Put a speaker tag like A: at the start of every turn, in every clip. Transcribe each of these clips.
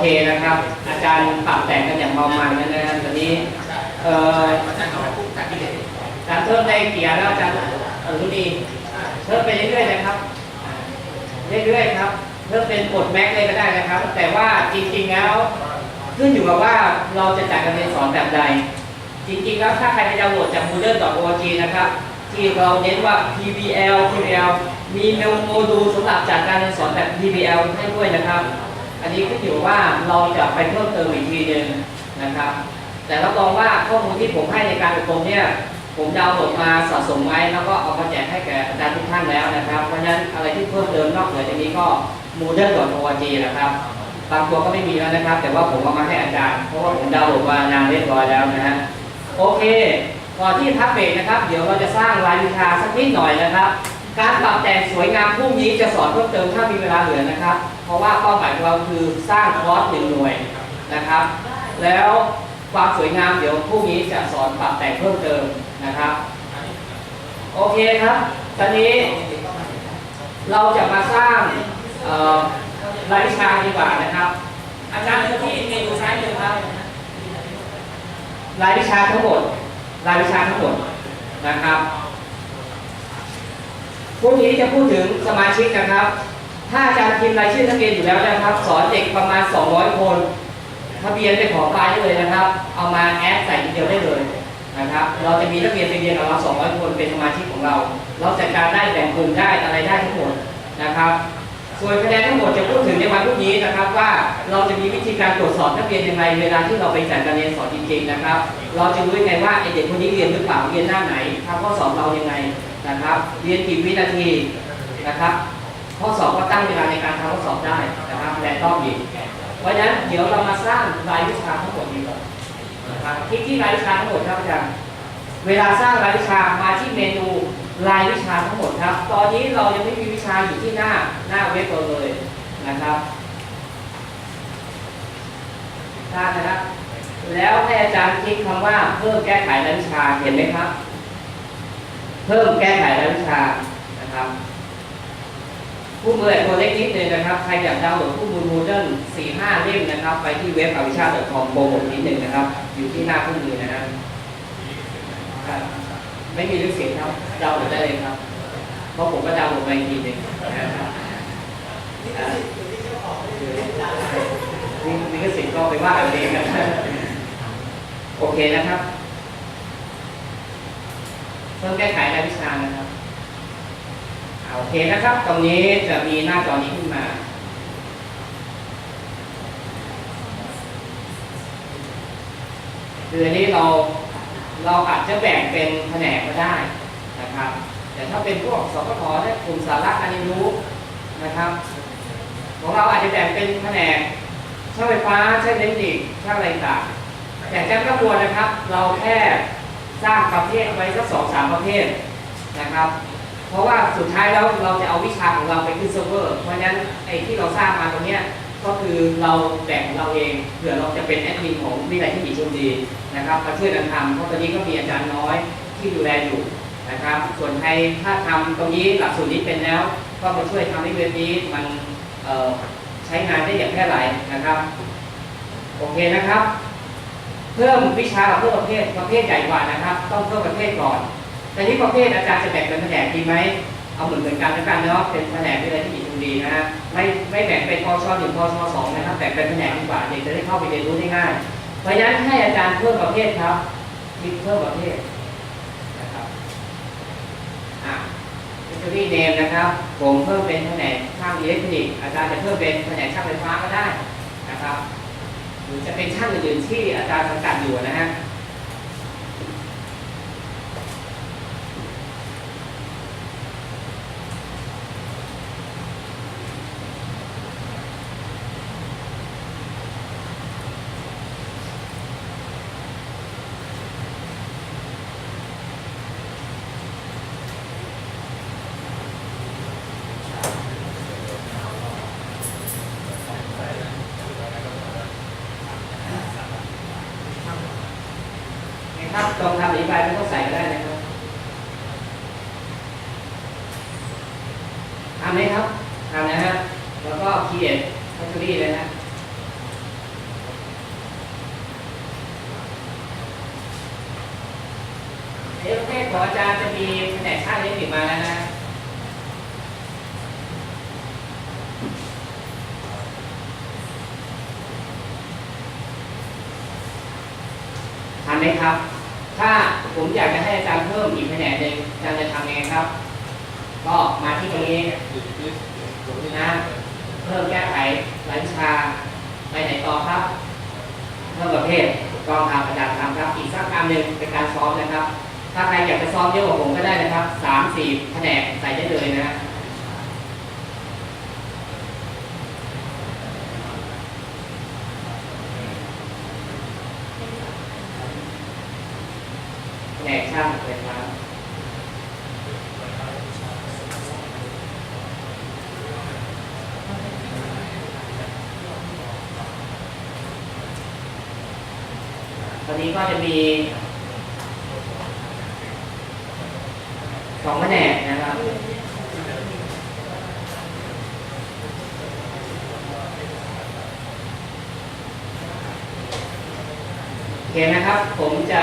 A: เคนะครับ อาจารย์ปรับแต่งกันอย่างเมามันนะนะครับตอนนี้เอ่อการเพิ่มได้กี่อันแล้วอาจารย์อนุดีเพิ่มไปเรื่อยๆนะครับเรื่อยๆครับเพิ่มเป็นกดแม็กเลยก็ได้นะครับ แต่ว่าจริงๆแล้วขึ้นอยู่กับว่าเราจะจัดการเรียนสอนแบบใด จริงๆแล้วถ้าใครไปดาวน์โหลดจาก moodle.org นะครับที่เราเน้นว่า PBL PBL มีโมดูลสำหรับจัดการเรียนสอนแบบ PBL ให้ด้วยนะครับ อันนี้ขึ้นอยู่ว่าเราจะไปเพิ่มเติมอีกทีหนึ่งนะครับ แต่รับรองว่าข้อมูลที่ผมให้ในการอบรมเนี่ยผมดาวน์โหลดมาสะสมไว้แล้วก็เอามาแจกให้แก่อาจารย์ทุกท่านแล้วนะครับ เพราะฉะนั้นอะไรที่เพิ่มเติมนอกเหนือจากนี้ก็ moodle.org นะครับบางตัวก็ไม่มีแล้วนะครับ แต่ว่าผมเอามาให้อาจารย์เพราะว่าผมดาวน์โหลดมานานเรียบร้อยแล้วนะฮะโอเคก่อนที่พักเบรกนะครับ เดี๋ยวเราจะสร้างรายวิชาสักนิดหน่อยนะครับ การปรับแต่งสวยงามพรุ่งนี้จะสอนเพิ่มเติมถ้ามีเวลาเหลือนะครับ เพราะว่าเป้าหมายของเราคือสร้างคอร์สหนึ่งหน่วยนะครับ แล้วความสวยงามเดี๋ยวพรุ่งนี้จะสอนปรับแต่งเพิ่มเติมนะครับ โอเคครับ ตอนนี้เราจะมาสร้างเอ่อรายวิชาดีกว่านะครับ อาจารย์ที่เมนูซ้ายมือครับรายวิชาทั้งหมดรายวิชาทั้งหมดนะครับ พรุ่งนี้จะพูดถึงสมาชิกนะครับ ถ้าอาจารย์พิมพ์รายชื่อนักเรียนอยู่แล้วนะครับ สอนเด็กประมาณ 200 คนทะเบียนไปขอไฟล์ได้เลยนะครับ เอามาแอดใส่ทีเดียวได้เลยนะครับ เราจะมีนักเรียนไปเรียนกับเรา200 คนเป็นสมาชิกของเรา เราจัดการได้แบ่งกลุ่มได้อะไรได้ทั้งหมดนะครับ ส่วนคะแนนทั้งหมดจะพูดถึงในวันพรุ่งนี้นะครับว่าเราจะมีวิธีการตรวจสอบนักเรียนยังไงเวลาที่เราไปจัดการเรียนสอนจริงๆนะครับ เราจะรู้ยังไงว่าไอเด็กคนนี้เรียนหรือเปล่าเรียนหน้าไหนทำข้อสอบเรายังไง นะครับเรียนกี่วินาทีนะครับข้อสอบก็ตั้งเวลาในการทำข้อสอบได้นะครับและต้องอีกเพราะฉะนั้นเดี๋ยวเรามาสร้างรายวิชาทั้งหมดดีกว่านะครับคลิกที่รายวิชาทั้งหมดครับอาจารย์เวลาสร้างรายวิชามาที่เมนูรายวิชาทั้งหมดครับ ตอนนี้เรายังไม่มีวิชาอยู่ที่หน้าหน้าเว็บเราเลยนะครับได้นะครับ แล้วให้อาจารย์คลิกคำว่าเพิ่มแก้ไขรายวิชาเห็นไหมครับ เพิ่มแก้ไขรายวิชานะครับผู้มือตัวเล็กนิดนึงนะครับ ใครอยากดาวน์โหลดผู้มือโมเดิร์นสี่ห้าเล่มนะครับ ไปที่เว็บอวิชา .com โปรโมทนิดนึงนะครับ อยู่ที่หน้าผู้มือนะครับ ไม่มีลิขสิทธิ์ครับดาวน์โหลดได้เลยครับ เพราะผมก็ดาวน์โหลดมาอีกทีหนึงนะครับอ่ามีลิขสิทธิ์ก็ไปว่ากันเองนะครับ โอเคนะครับ เพิ่มแก้ไขรายวิชานะครับอ่าโอเคนะครับ ตรงนี้จะมีหน้าจอนี้ขึ้นมาคืออันนี้เราเราอาจจะแบ่งเป็นแผนกก็ได้นะครับ แต่ถ้าเป็นพวกสปทได้กลุ่มสาระการเรียนรู้นะครับ ของเราอาจจะแบ่งเป็นแผนกช่างไฟฟ้าช่างเทคนิคช่างอะไรต่างแต่แจ้งกระบวนนะครับ เราแค่ สร้างประเภทไว้สักสองสามประเภทนะครับ เพราะว่าสุดท้ายแล้วเราจะเอาวิชาของเราไปขึ้นเซิร์ฟเวอร์ เพราะฉะนั้นไอ้ที่เราสร้างมาตรงเนี้ยก็คือเราแบ่งของเราเองเผื่อเราจะเป็นแอดมินของวิทยาลัยเทคนิคชลบุรีนะครับมาช่วยกันทำเพราะตอนนี้ก็มีอาจารย์น้อยที่ดูแลอยู่นะครับ ส่วนใครถ้าทำตรงนี้หลักสูตรนี้เป็นแล้ว ก็มาช่วยทำให้เว็บนี้มันใช้งานได้อย่างแพร่หลายนะครับ โอเคนะครับ เพิ่มวิชากับเพิ่มประเภทประเภทใหญ่กว่านะครับ ต้องเพิ่มประเภทก่อนแต่นี้ประเภทอาจารย์จะแบ่งเป็นแผนกดีไหมเอาเหมือนเหมือนกันแล้วกันเนาะเป็นแผนกวิทยาลัยเทคนิคชลบุรีนะฮะไม่ไม่แบ่งเป็นพชหนึ่งพชสองนะครับแบ่งเป็นแผนกดีกว่าเด็กจะได้เข้าไปเรียนรู้ได้ง่าย เพราะฉะนั้นให้อาจารย์เพิ่มประเภทครับคลิกเพิ่มประเภทนะครับอะ history name นะครับ ผมเพิ่มเป็นแผนกช่างอิเล็กทรอนิกส์อาจารย์จะเพิ่มเป็นแผนกช่างไฟฟ้าก็ได้นะครับ หรือจะเป็นช่างอื่นๆที่อาจารย์สังกัดอยู่นะฮะ นะครับตรงทำอธิบายไม่ต้องใส่ก็ได้นะครับทำไหมครับทำนะฮะ แล้วก็ create factory เลยนะ ของอาจารย์จะมีแผนกช่างเทคนิคมาแล้วนะทันไหมครับ ถ้าผมอยากจะให้อาจารย์เพิ่มอีกแผนกหนึ่งอาจารย์จะทำยังไงครับ ก็มาที่ตรงนี้นะเพิ่มแก้ไขรายวิชาไปไหนต่อครับเพิ่มประเภทถูกต้องครับอาจารย์ทำครับ อีกสักอันหนึ่งเป็นการซ้อมนะครับ ถ้าใครอยากจะซ้อมเยอะกว่าผมก็ได้นะครับสามสี่แผนกใส่ได้เลยนะแผนกช่างไฟฟ้าตอนนี้ก็จะมี สองแผนกนะครับ โอเคนะครับ ผมจะ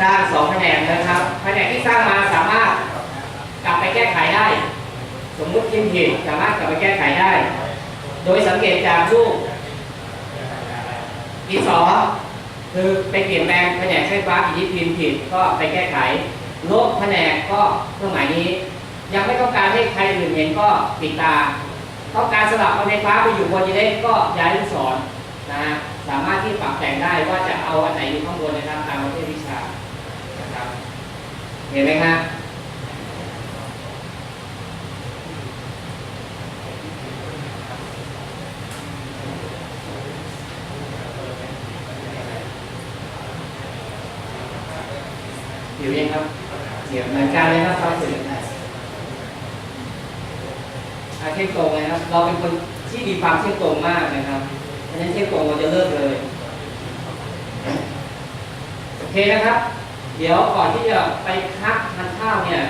A: สร้างสองแผนกนะครับแผนกที่สร้างมาสามารถกลับไปแก้ไขได้ สมมุติพิมพ์ผิดสามารถกลับไปแก้ไขได้ โดยสังเกตจากรูปดินสอ คือไปเปลี่ยนแปลงแผนกไฟฟ้าอีกที่พิมพ์ผิดก็ไปแก้ไขลบแผนกก็เครื่องหมายนี้ ยังไม่ต้องการให้ใครอื่นเห็นก็ปิดตา ต้องการสลับเอาไฟฟ้าไปอยู่บนยีเล็กก็ย้ายลูกศรนะฮะสามารถที่ปรับแต่งได้ว่าจะเอาอันไหนอยู่ข้างบนนะครับตามประเภทวิชานะครับเห็นไหมครับดี๋ยวยังครับ เดี๋ยวเหมือนกันเลยครับความสื่ออาเที่ยงตรงนะครับ เราเป็นคนที่มีความเที่ยงตรงมากนะครับเพราะฉะนั้นเที่ยงตรงเราจะเลิกเลยโอเคนะครับ เดี๋ยวก่อนที่จะไปพักทานข้าวเนี่ย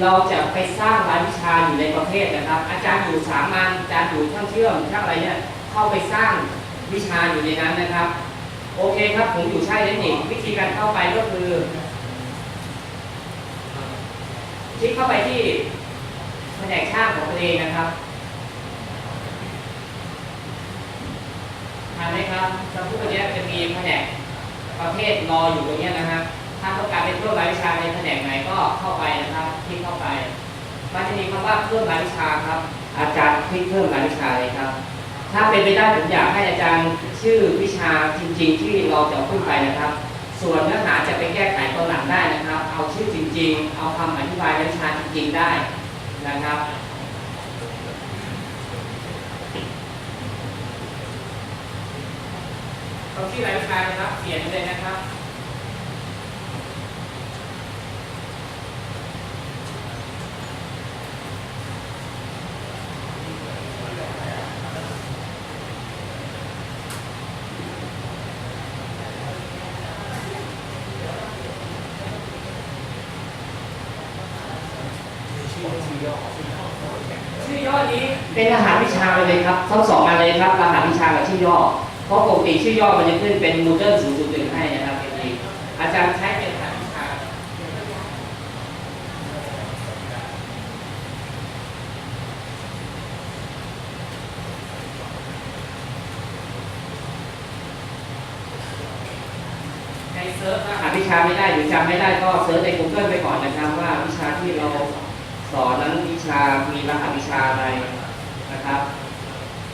A: เราจะไปสร้างรายวิชาอยู่ในประเภทนะครับ อาจารย์อยู่สามัญอาจารย์อยู่ช่างเชื่อมช่างอะไรเนี่ยเข้าไปสร้างวิชาอยู่ในนั้นนะครับ โอเคครับผมอยู่ใช่เทคนิควิธีการเข้าไปก็คือ คลิกเข้าไปที่แผนกช่างของตัวเองนะครับทานไหมครับสมมติวันนี้จะมีแผนกประเภทรออยู่ตรงเนี้ยนะฮะถ้าต้องการเป็นเพิ่มรายวิชาในแผนกไหนก็เข้าไปนะครับ คลิกเข้าไป มันจะมีคำว่าเพิ่มรายวิชาครับ อาจารย์คลิกเพิ่มรายวิชาเลยครับ ถ้าเป็นไปได้ผมอยากให้อาจารย์ชื่อวิชาจริง ๆ ที่เราจะเอาขึ้นไปนะครับ ส่วนเนื้อหาจะไปแก้ไขตอนหลังได้นะครับ เอาชื่อจริง ๆ เอาคำอธิบายรายวิชาจริงๆได้นะครับเอาชื่อรายวิชานะครับเขียนเลยนะครับ เป็นรหัสวิชาไปเลยครับทั้งสองอันเลยครับรหัสวิชากับชื่อย่อ เพราะปกติชื่อย่อมันจะขึ้นเป็น Moodle 001ให้นะครับเองอาจารย์ใช้เป็นรหัสวิชาใครเซิร์ชรหัสวิชาไม่ได้หรือจำไม่ได้ก็เซิร์ชใน Google ไปก่อนนะครับว่าวิชาที่เราสอนนั้นวิชามีรหัสวิชาอะไร นะครับ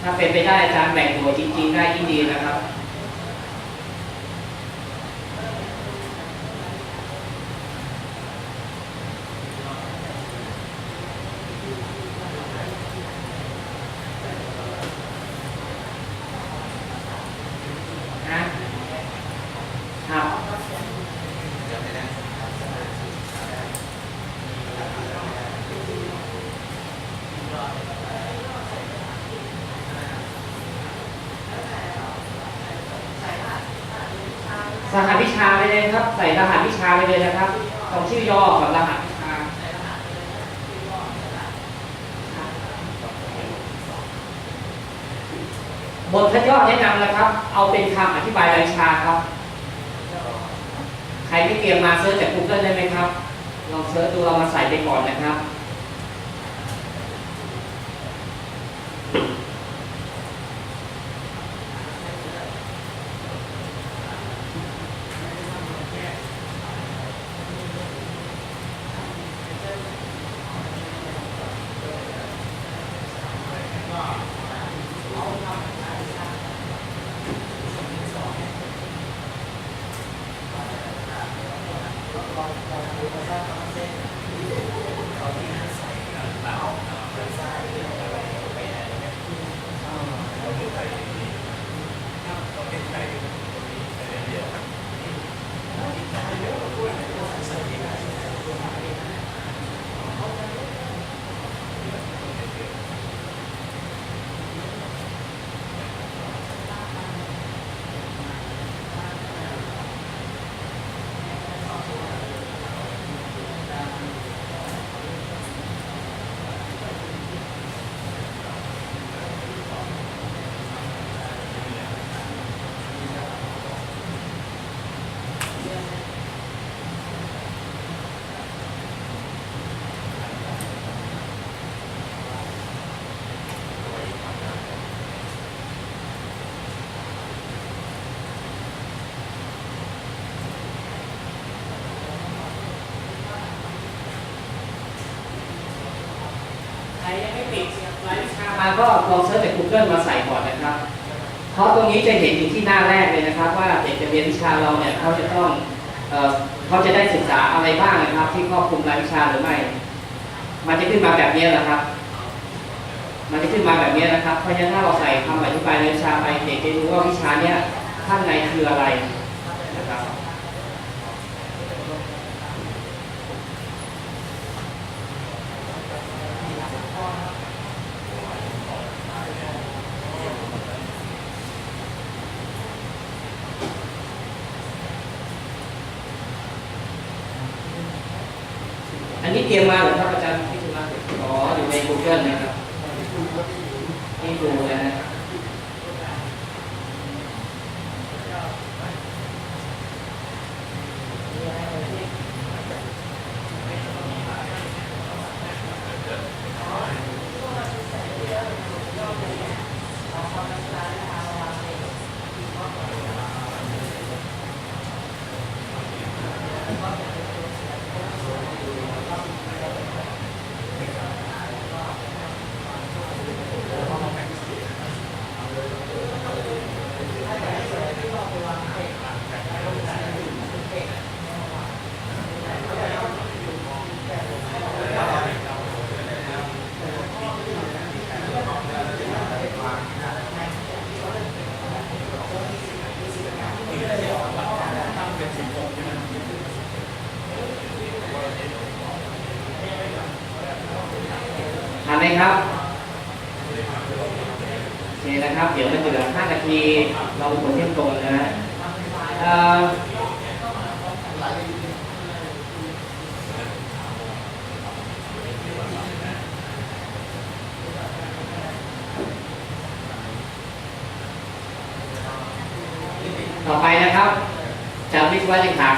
A: ถ้าเป็นไปได้อาจารย์แบ่งหน่วยจริง ๆ ได้ยิ่งดีนะครับนะครับ เลยครับ ใส่รหัสวิชาไปเลยนะครับของชื่อย่อกับรหัสวิชาบทขั้นยอดแนะนำนะครับ เอาเป็นคำอธิบายรายชาครับ ใครไม่เตรียมมาเซิร์ชจาก Google ได้ไหมครับ ลองเซิร์ชดูเรามาใส่ไปก่อนนะครับ ก็ลองเซิร์ชจาก Google มาใส่ก่อนนะครับ เพราะตรงนี้จะเห็นอยู่ที่หน้าแรกเลยนะครับ ว่าเด็กจะเรียนวิชาเราเนี่ยเขาจะต้องเอเขาจะได้ศึกษาอะไรบ้างนะครับ ที่ครอบคลุมรายวิชาหรือไม่ มันจะขึ้นมาแบบนี้แหละครับ มันจะขึ้นมาแบบนี้นะครับ เพราะฉะนั้นถ้าเราใส่คำอธิบายรายวิชาไปเด็กจะรู้ว่าวิชาเนี้ยข้างในคืออะไรนะครับ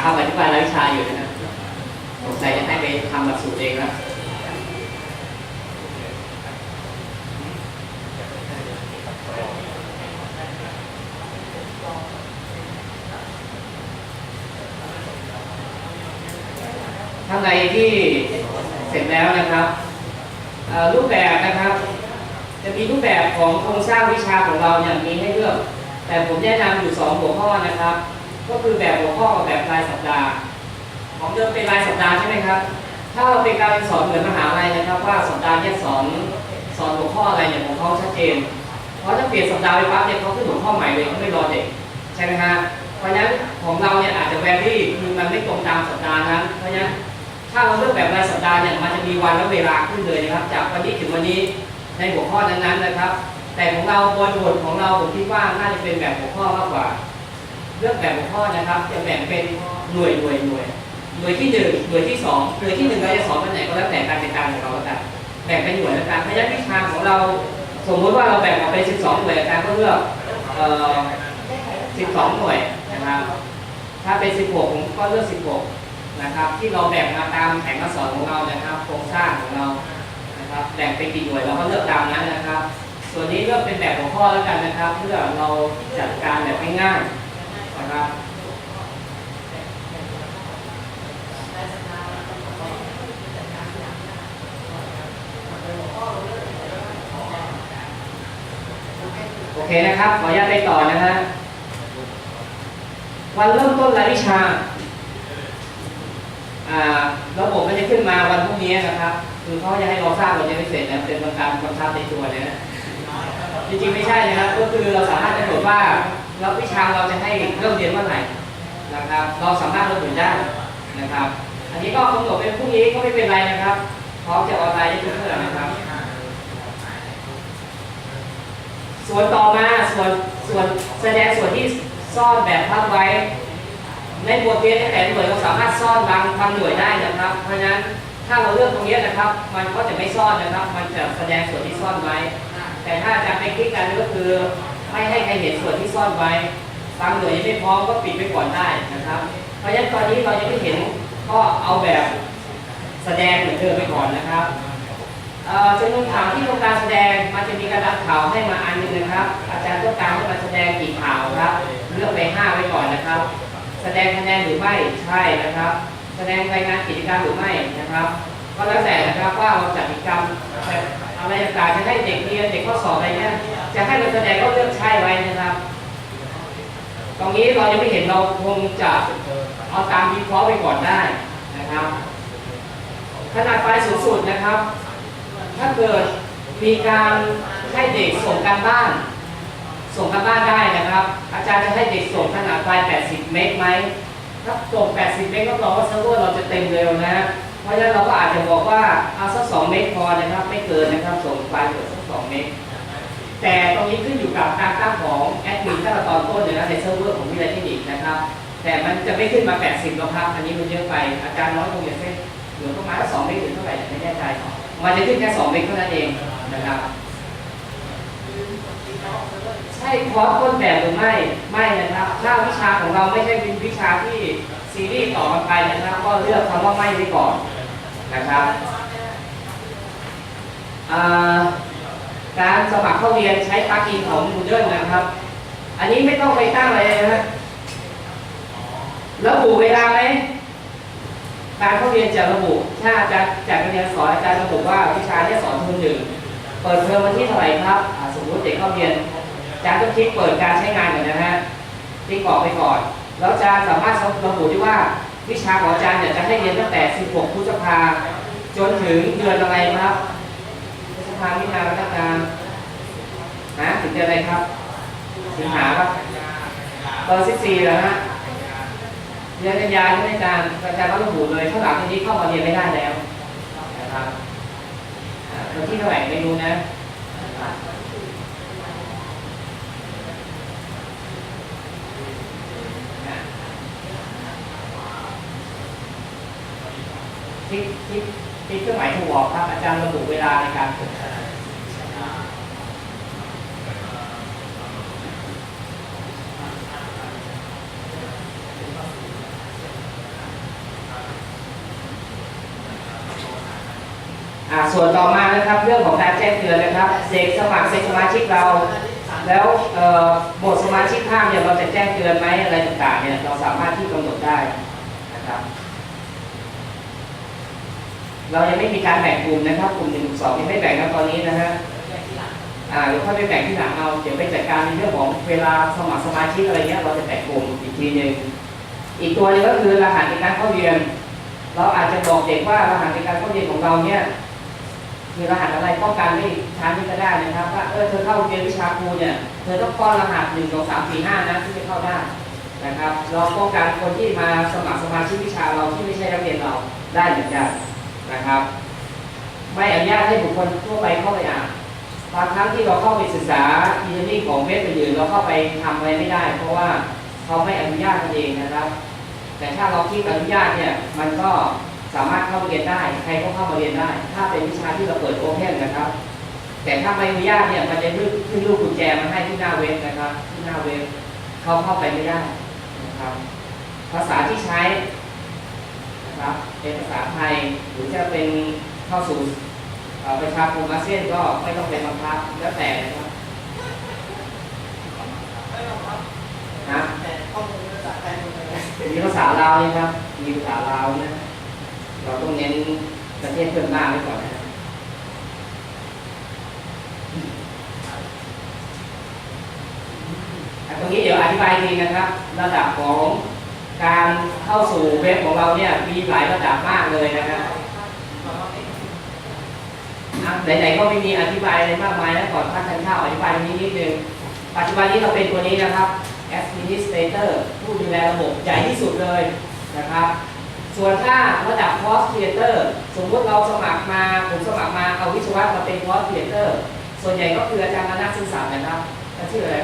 A: คำอธิบายรายวิชาอยู่นะครับสงสัยจะให้ไปทำหลักสูตรเองแล้วข้างในที่เสร็จแล้วนะครับรูปแบบนะครับ จะมีรูปแบบของโครงสร้างวิชาของเราเนี่ยมีให้เลือก แต่ผมแนะนำอยู่สองหัวข้อนะครับ ก็คือแบบหัวข้อกับแบบรายสัปดาห์ ของเดิมเป็นรายสัปดาห์ใช่ไหมครับ ถ้าเราเป็นการสอนเหมือนมหาลัยนะครับ ว่าสัปดาห์เนี้สอนสอนหัวข้ออะไรเนี่ยของเขาชัดเจน เพราะถ้าเปลี่ยนสัปดาห์ไปปั๊บเนี่ยเขาขึ้นหัวข้อใหม่เลยเขาไม่รอเด็กใช่ไหมฮะเพราะฉะนั้นของเราเนี่ยอาจจะแวรี่คือมันไม่ตรงตามสัปดาห์นั้น เพราะฉะนั้นถ้าเราเลือกแบบรายสัปดาห์เนี่ยมันจะมีวันและเวลาขึ้นเลยนะครับ จากวันนี้ถึงวันนี้ในหัวข้อนั้นๆนะครับ แต่ของเราบริบทของเราผมคิดว่าน่าจะเป็นแบบหัวข้อมากกว่า เลือกแบบหัวข้อนะครับ จะแบ่งเป็นหน่วยหน่วยหน่วยหน่วยที่หนึ่งหน่วยที่สองหน่วยที่หนึ่งเราจะสอนวันไหนก็แล้วแต่การจัดการของเราแล้วกันแบ่งเป็นหน่วยแล้วกันพราะฉะนั้นวิชาของเราสมมติว่าเราแบ่งออกเป็น 12 หน่วยอาจารย์ก็เลือกเอ่อ12 หน่วยนะครับ ถ้าเป็น 16ผมก็เลือก 16 นะครับ ที่เราแบ่งมาตามแผนการสอนของเรานะครับโครงสร้างของเรานะครับแบ่งเป็นกี่หน่วยเราก็เลือกตามนั้นนะครับ ส่วนนี้เลือกเป็นแบบหัวข้อแล้วกันนะครับ เพื่อเราจัดการแบบง่ายๆ นะครับโอเคนะครับ ขออนุญาตไปต่อนะฮะวันเริ่มต้นรายวิชาอ่าระบบมันจะขึ้นมาวันพรุ่งนี้นะครับ คือเขาจะให้เราสร้างวันยังไม่เสร็จนะเป็นการกำชับในตัวเนี่ยจริงๆไม่ใช่นะครับ ก็คือเราสามารถกำหนดว่า เราวิชาเราจะให้เริ่มเรียนเมื่อไหร่นะครับ เราสามารถระบุได้นะครับ อันนี้ก็กำหนดเป็นพรุ่งนี้ก็ไม่เป็นไรนะครับ พร้อมจะออนไลน์ได้ทุกเมื่อนะครับ ส่วนต่อมาส่วนส่วนแสดงส่วนที่ซ่อนแบบพับไว้ ในบทเรียนในแต่ละหน่วยเราสามารถซ่อนบางบางหน่วยได้นะครับ เพราะฉะนั้นถ้าเราเลือกตรงนี้นะครับ มันก็จะไม่ซ่อนนะครับ มันจะแสดงส่วนที่ซ่อนไว้ แต่ถ้าอาจารย์ไปคลิกกันก็คือ ไม่ให้ใครเห็นส่วนที่ซ่อนไว้บางหน่วยยังไม่พร้อมก็ปิดไปก่อนได้นะครับ เพราะฉะนั้นตอนนี้เรายังไม่เห็นก็เอาแบบแสดงเหมือนเดิมไปก่อนนะครับเอ่อจำนวนข่าวที่ต้องการแสดงมันจะมีกระดาษข่าวให้มาอันนึงนะครับ อาจารย์ต้องการให้มาแสดงกี่ข่าวครับเลือกไปห้าไว้ก่อนนะครับ แสดงคะแนนหรือไม่ใช่นะครับ แสดงรายงานกิจกรรมหรือไม่นะครับ ก็แล้วแต่นะครับว่าเราจัดกิจกรรมอะไรต่างๆจะให้เด็กเรียนเด็กข้อสอบอะไรเงี้ย จะให้มันแสดงก็เลือกใช่ไว้นะครับ ตรงนี้เรายังไม่เห็นเราคงจะเอาตามวิเคราะห์ไปก่อนได้นะครับ ขนาดไฟสูงสุดนะครับ ถ้าเกิดมีการให้เด็กส่งการบ้าน ส่งการบ้านได้นะครับ อาจารย์จะให้เด็กส่งขนาดไฟ80 เมกไหมถ้าส่ง 80 เมกก็แปลว่าเซิร์ฟเวอร์เราจะเต็มเร็วนะ เพราะฉะนั้นเราก็อาจจะบอกว่าเอาสัก2เมกพอนะครับ ไม่เกินนะครับ ส่งไฟล์เกิดสัก2เมก แต่ตรงนี้ขึ้นอยู่กับการตั้งของแอดมินตั้งแต่ตอนต้นเลยนะในเซิร์ฟเวอร์ของวิทยาเทคนิคนะครับ แต่มันจะไม่ขึ้นมา 80แล้วครับอันนี้มันเยอะไป อาจารย์น้อยคงจะเส้นเหลือประมาณสองเมกหรือเท่าไหร่ไม่แน่ใจมันจะขึ้นแค่2เมกเท่านั้นเองนะครับใช่คอร์สต้นแบบหรือไม่ไม่นะครับถ้าวิชาของเราไม่ใช่เป็นวิชาที่ซีรีส์ต่อกันไปนะครับ ก็เลือกคำว่าไม่ไว้ก่อนนะครับอ่า การสมัครเข้าเรียนใช้ปลั๊กอินของ Moodle นะครับ อันนี้ไม่ต้องไปตั้งอะไรเลยนะระบุเวลาไหมการเข้าเรียนจะระบุ ถ้าอาจารย์จากการเรียนสอนอาจารย์ระบุว่าวิชาเนี้สอนเทอมหนึ่งเปิดเทอมวันที่เท่าไหร่ครับสมมติเด็กเข้าเรียนอาจารย์ต้องคลิกเปิดการใช้งานก่อนนะฮะคลิกออกไปก่อนแล้วอาจารย์สามารถระบุได้ว่าวิชาของอาจารย์เนี่ยจะให้เรียนตั้งแต่ 16 พฤษภาจนถึงเดือนอะไรครับ พามิถุนากรกฎานะถึงเดือะไรครับสิงหาครับเบอร์14แล้วฮะเดือนกันยายนใช่ไหมอาจารย์อาจารย์ก็ระบุเลยข้างหลังทีนี้เข้ามาเรียนไม่ได้แล้วนะครับอ่าวันที่เท่าไหร่ไม่รู้นะที่ที่ ที่เครื่องหมายถูกออกครับ อาจารย์ระบุเวลาในการฝึกอ่าส่วนต่อมานะครับเรื่องของการแจ้งเตือนนะครับเด็กสมัครเป็นสมาชิกเรา แล้วบทสมาชิกภาพเนี่ยเราจะแจ้งเตือนไหมอะไรต่างๆเนี่ยเราสามารถที่กำหนดได้นะครับ เรายังไม่มีการแบ่งกลุ่มนะครับ กลุ่มหนึ่งสองยังไม่แบ่งนะตอนนี้นะฮะอ่าเดี๋ยวค่อยไปแบ่งที่หลังเอาเดี๋ยวไปจัดการในเรื่องของเวลาสมัครสมาชิกอะไรเงี้ยเราจะแบ่งกลุ่มอีกทีหนึ่งอีกตัวหนึงก็คือรหัสในการเข้าเรียน เราอาจจะบอกเด็กว่ารหัสในการเข้าเรียนของเราเนี่ยคือรหัสอะไรป้องกันไม่ช้าที่ก็ได้นะครับว่าเออเธอเข้าเรียนวิชาครูเนี่ยเธอต้องป้อนรหัสหนึ่งสองสามสี่ห้านะที่จะเข้าได้นะครับ เราป้องกันคนที่มาสมัครสมาชิกวิชาเราที่ไม่ใช่นักเรียนเราได้เหมือนกัน นะครับ ไม่อนุญาตให้บุคคลทั่วไปเข้าไปอ่านบางครั้งที่เราเข้าไปศึกษาอีเทอร์นิ่ของเว็บอื่นเราเข้าไปทำอะไรไม่ได้ เพราะว่าเขาไม่อนุญาตกันเองนะครับ แต่ถ้าเราคลิกอนุญาตเนี่ยมันก็สามารถเข้าเรียนได้ ใครก็เข้ามาเรียนได้ ถ้าเป็นวิชาที่เราเปิดโอเพนนะครับ แต่ถ้าไม่อนุญาตเนี่ยมันจะขึ้นขึ้นลูกกุญแจมาให้ที่หน้าเว็บนะครับ ที่หน้าเว็บเขาเข้าไปไม่ได้นะครับ ภาษาที่ใช้ นะครับ เป็นภาษาไทยหรือจะเป็นเข้าสู่ประชาคมอาเซียนก็ไม่ต้องเป็นบังคับแล้วแต่นะครับนะ
B: มีภาษาลา
A: วนี่ครับ มีภาษาลาวนะ เราต้องเน้นประเทศเพื่อนบ้านไว้ก่อนนะครับอะตรงนี้เดี๋ยวอธิบายทีนะครับ ระดับของ การเข้าสู่เว็บของเราเนี่ยมีหลายระดับมากเลยนะครับอะไหนๆก็ไม่มีอธิบายอะไรมากมายแล้วก่อนพักทานข้าวอธิบายตรงนี้นิดนึง ปัจจุบันนี้เราเป็นตัวนี้นะครับ Administrator ผู้ดูแลระบบใหญ่ที่สุดเลยนะครับ ส่วนถ้าระดับ Cost Creator สมมติเราสมัครมาผมสมัครมาเอาวิศวะมาเป็น Cost Creator ส่วนใหญ่ก็คืออาจารย์มนัสซื่อสัตย์นะครับชื่ออะไร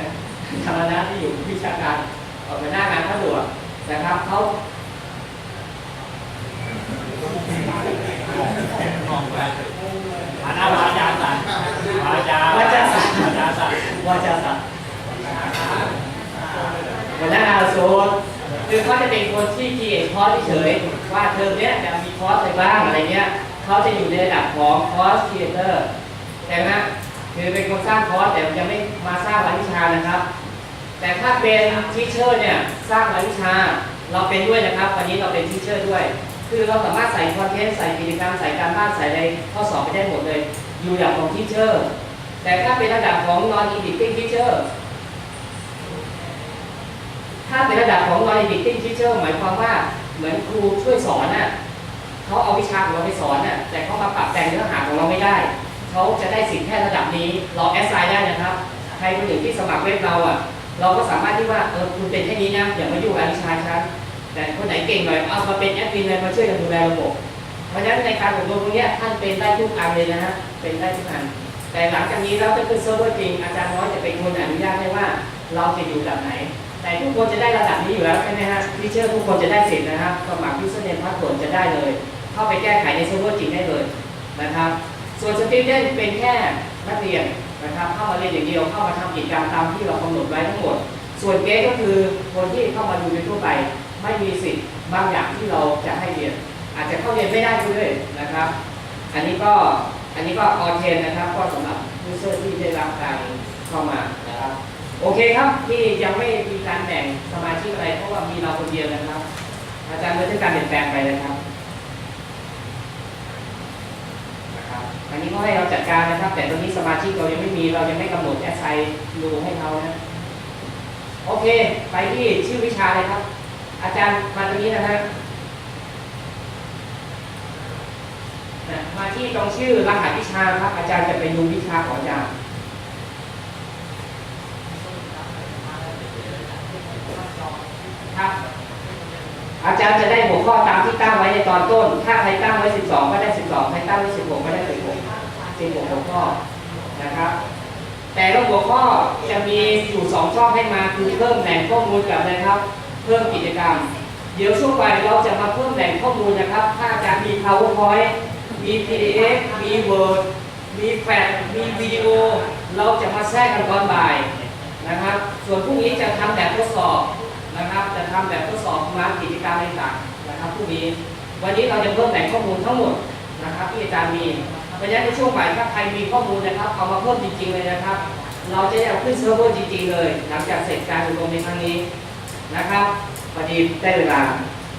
A: อาจารย์มนัสที่อยู่วิชาการออกไปหน้างานข้าด่วน นะครับเขา
C: ฐานะวาจาสัตว์วาจาวาจาสัตว์วาจาสัตว์
A: วาจะสัตย์หัวหน้างานโซนคือเขาจะเป็นคนที่คีเอทคอร์สเฉยๆว่าเทอมเนี้ยจะมีคอร์สอะไรบ้างอะไรเงี้ยเขาจะอยู่ในระดับของคอร์สครีเอเตอร์แต่นะคือเป็นคนสร้างคอร์สแต่ยังไม่มาสร้างรายวิชานะครับ แต่ถ้าเป็นทีเชอร์เนี่ยสร้างรายวิชา เราเป็นด้วยนะครับวันนี้เราเป็นทีเชอร์ด้วย คือเราสามารถใส่คอนเทนต์ใส่กิจกรรมใส่การบ้านใส่อะไรข้อสอบไปได้หมดเลย อยู่ระดับของทีเชอร์แต่ถ้าเป็นระดับของ non editing teacher ถ้าเป็นระดับของ non editing teacher หมายความว่าเหมือนครูช่วยสอนน่ะเขาเอาวิชาของเราไปสอนน่ะแต่เขามาปรับแต่งเนื้อหาของเราไม่ได้ เขาจะได้สิทธิ์แค่ระดับนี้ เราแอสไซน์ได้นะครับ ใครคนหนึ่งที่สมัครเว็บเราอะ เราก็สามารถที่ว่าเออคุณเป็นแค่นี้นะอย่ามายุ่งกับวิชาฉันแต่คนไหนเก่งหน่อยเอามาเป็นแอดมินเลยมาช่วยกันดูแลระบบเพราะฉะนั้นในการอบรมตรงนี้ท่านเป็นได้ทุกอันเลยนะฮะเป็นได้ทุกอันแต่หลังจากนี้เราจะขึ้นเซิร์ฟเวอร์จริงอาจารย์น้อยจะเป็นคนอนุญาตให้ว่าเราจะอยู่ระดับไหน แต่ทุกคนจะได้ระดับนี้อยู่แล้วใช่ไหมฮะที่เชื่อทุกคนจะได้สิทธิ์นะครับสมัครยูสเนมพาสเวิร์ดจะได้เลย เข้าไปแก้ไขในเซิร์ฟเวอร์จริงได้เลยนะครับ ส่วนสตีเดนเป็นแค่นักเรียน นะครับเข้ามาเรียนอย่างเดียวเข้ามาทำกิจกรรมตามที่เรากำหนดไว้ทั้งหมด ส่วนเกสก็คือคนที่เข้ามาดูในทั่วไป ไม่มีสิทธิ์บางอย่างที่เราจะให้เรียน อาจจะเข้าเรียนไม่ได้ด้วยนะครับ อันนี้ก็อันนี้ก็ออเทนนะครับก็สำหรับยูเซอร์ที่ได้รับการเข้ามานะครับโอเคครับที่ยังไม่มีการแบ่งสมาชิกอะไรเพราะว่ามีเราคนเดียวนะครับ อาจารย์ไม่ได้การเปลี่ยนแปลงไปนะครับนะครับ อันนี้ก็ให้เราจัดการนะครับ แต่ตอนนี้สมาชิกเรายังไม่มีเรายังไม่กำหนดแอสไซรูให้เขานะโอเค ไปที่ชื่อวิชาเลยครับ อาจารย์มาตรงนี้นะฮะนะมาที่ตรงชื่อรหัสวิชาครับ อาจารย์จะไปดูวิชาของอาจารย์ครับ อาจารย์จะได้หัวข้อตามที่ตั้งไว้ในตอนต้น ถ้าใครตั้งไว้ 12 ก็ได้ 12 ใครตั้งไว้ 16 ก็ได้ 16 16หัวข้อนะครับ แต่ละหัวข้อจะมีอยู่สองช่องให้มาคือเพิ่มแหล่งข้อมูลกับอะไรครับ เพิ่มกิจกรรม เดี๋ยวช่วงบ่ายเราจะมาเพิ่มแหล่งข้อมูลนะครับ ถ้าอาจารย์มี PowerPoint มี PDF มี Word มีแฟลชมีวิดีโอ เราจะมาแทรกกันตอนบ่ายนะครับ ส่วนพรุ่งนี้จะทำแบบทดสอบ นะครับจะทำแบบทดสอบมากิจกรรมต่างๆนะครับพรุ่งนี้ วันนี้เราจะเพิ่มแหล่งข้อมูลทั้งหมดนะครับที่อาจารย์มีเพราะฉะนั้นในช่วงบ่ายถ้าใครมีข้อมูลนะครับเอามาเพิ่มจริงๆเลยนะครับ เราจะเอาขึ้นเซิร์ฟเวอร์จริงๆเลยหลังจากเสร็จการอบรมในครั้งนี้นะครับพอดีได้เวลา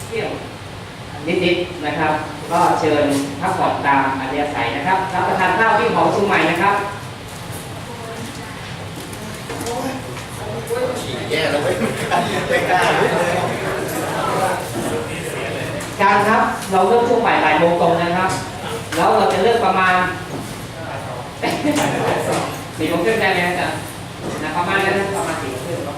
A: เที่ยวนิดๆนะครับ ก็เชิญพักผ่อนตามอัธยาศัยนะครับรับประทานข้าวที่หอชุมใหม่นะครับ ฉี่
D: แย่แล้วไม่กล้า
A: การครับเราเริ่มช่วงบ่ายบ่ายโมงตรงนะครับ แล้วเราจะเลิกประมาณสี่โมงครึ่งได้ไหมจ๊รนะประมาณนั้นประมาณสี่โมงครึ่ง
D: ครับ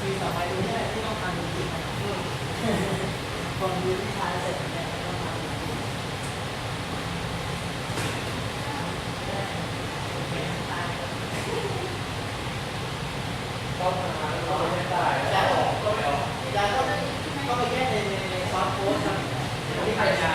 B: ปีต่อไปดูเนี่ยที่ต้องทำจริงๆนะคนดูที่ชายเสร็จเนี่ยต้องทำจริง
A: ต้องมาเราไม่ได้
B: ๆแต่ก็ก็แต่ก็ก็ไปแก้ในในซอฟต์โค้ดครับ ที่ใครจะ